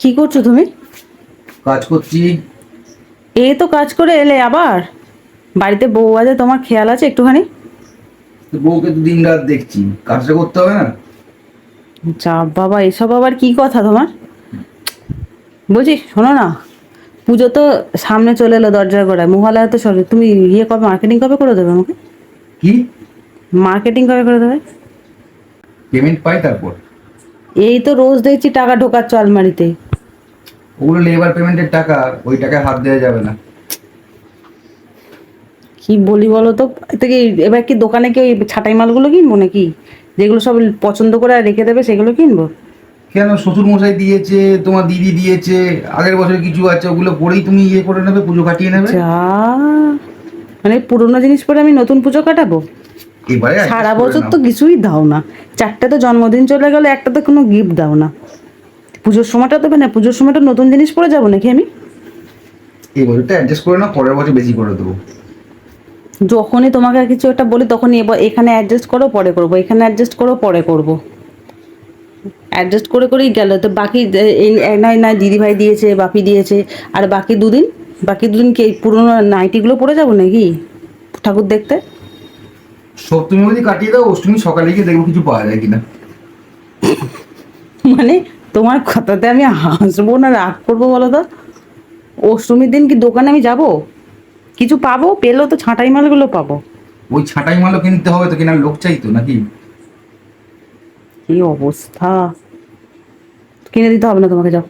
কি করছ তুমি? কাজ করছি। এই তো কাজ করে এলে আবার? বাড়িতে বউ আছে তোমার খেয়াল আছে একটুখানি? বউকে তো দিন রাত দেখছি। কাজটা করতে হবে না? যা বাবা এসব আবার কি কথা তোমার? বলছি শোনো না। পুজো তো সামনে চলে এলো দরজার গোড়ায়। মহালয়া তো সরে তুমি ইয়ে কবে মার্কেটিং কবে করে দেবে আমাকে? কি? মার্কেটিং কবে করে দেবে? পেমেন্ট পাই তারপর? এই তো রোজ দেখছি টাকা ঢোকাচ্ছ আলমারিতে। ওগুলো লেবার পেমেন্টের টাকা ওই টাকায় হাত দেওয়া যাবে না। কি বলি বলো তো? থেকে এবার কি দোকানে কি ওই ছাটাই মালগুলো কিনবো নাকি? যেগুলো সব পছন্দ করে রেখে দেবে সেগুলো কিনবো? কেন? শ্বশুর মশাই দিয়েছে তোমার দিদি দিয়েছে আগের বছর কিছু আছে ওগুলো পরেই তুমি ইয়ে করে নেবে পুজো কাটিয়ে নেবে। মানে পুরোনো জিনিস পরে আমি নতুন পুজো কাটাবো? এবারে সারা বছর তো কিছুই দাও না। চারটে তো জন্মদিন চলে গেলে একটা তো কোনো গিফট দাও না। পুজোর সময়টা দেবে না পুজোর সময়টা নতুন জিনিস পরে যাব নাকি আমি? এই বছরটা অ্যাডজাস্ট করে না পরের বছর বেশি করে দেবো। যখনই তোমাকে কিছু একটা বলি তখনই এবার এখানে অ্যাডজাস্ট করো পরে করব। এখানে অ্যাডজাস্ট করো পরে করব। অ্যাডজাস্ট করে করেই গেল। তো বাকি নয় না দিদি ভাই দিয়েছে বাপি দিয়েছে আর বাকি দুদিন? বাকি দুদিন কি পুরোনো নাইটিগুলো পরে যাব নাকি ঠাকুর দেখতে? সপ্তমী কাটিয়ে দাও অষ্টমী সকালে গিয়ে দেখব কিছু পাওয়া যায় কিনা। মানে তোমার কথাতে আমি হাসবো না রাগ করব বলো তো অষ্টমীর দিন কি দোকানে আমি যাব? কিছু পাবো? পেলেও তো ছাঁটাই মালগুলো পাবো। ওই ছাঁটাই মালও কিনতে হবে তো কেনার লোক চাই তো নাকি? কি অবস্থা? কিনে দিতে হবে না তোমাকে যাও।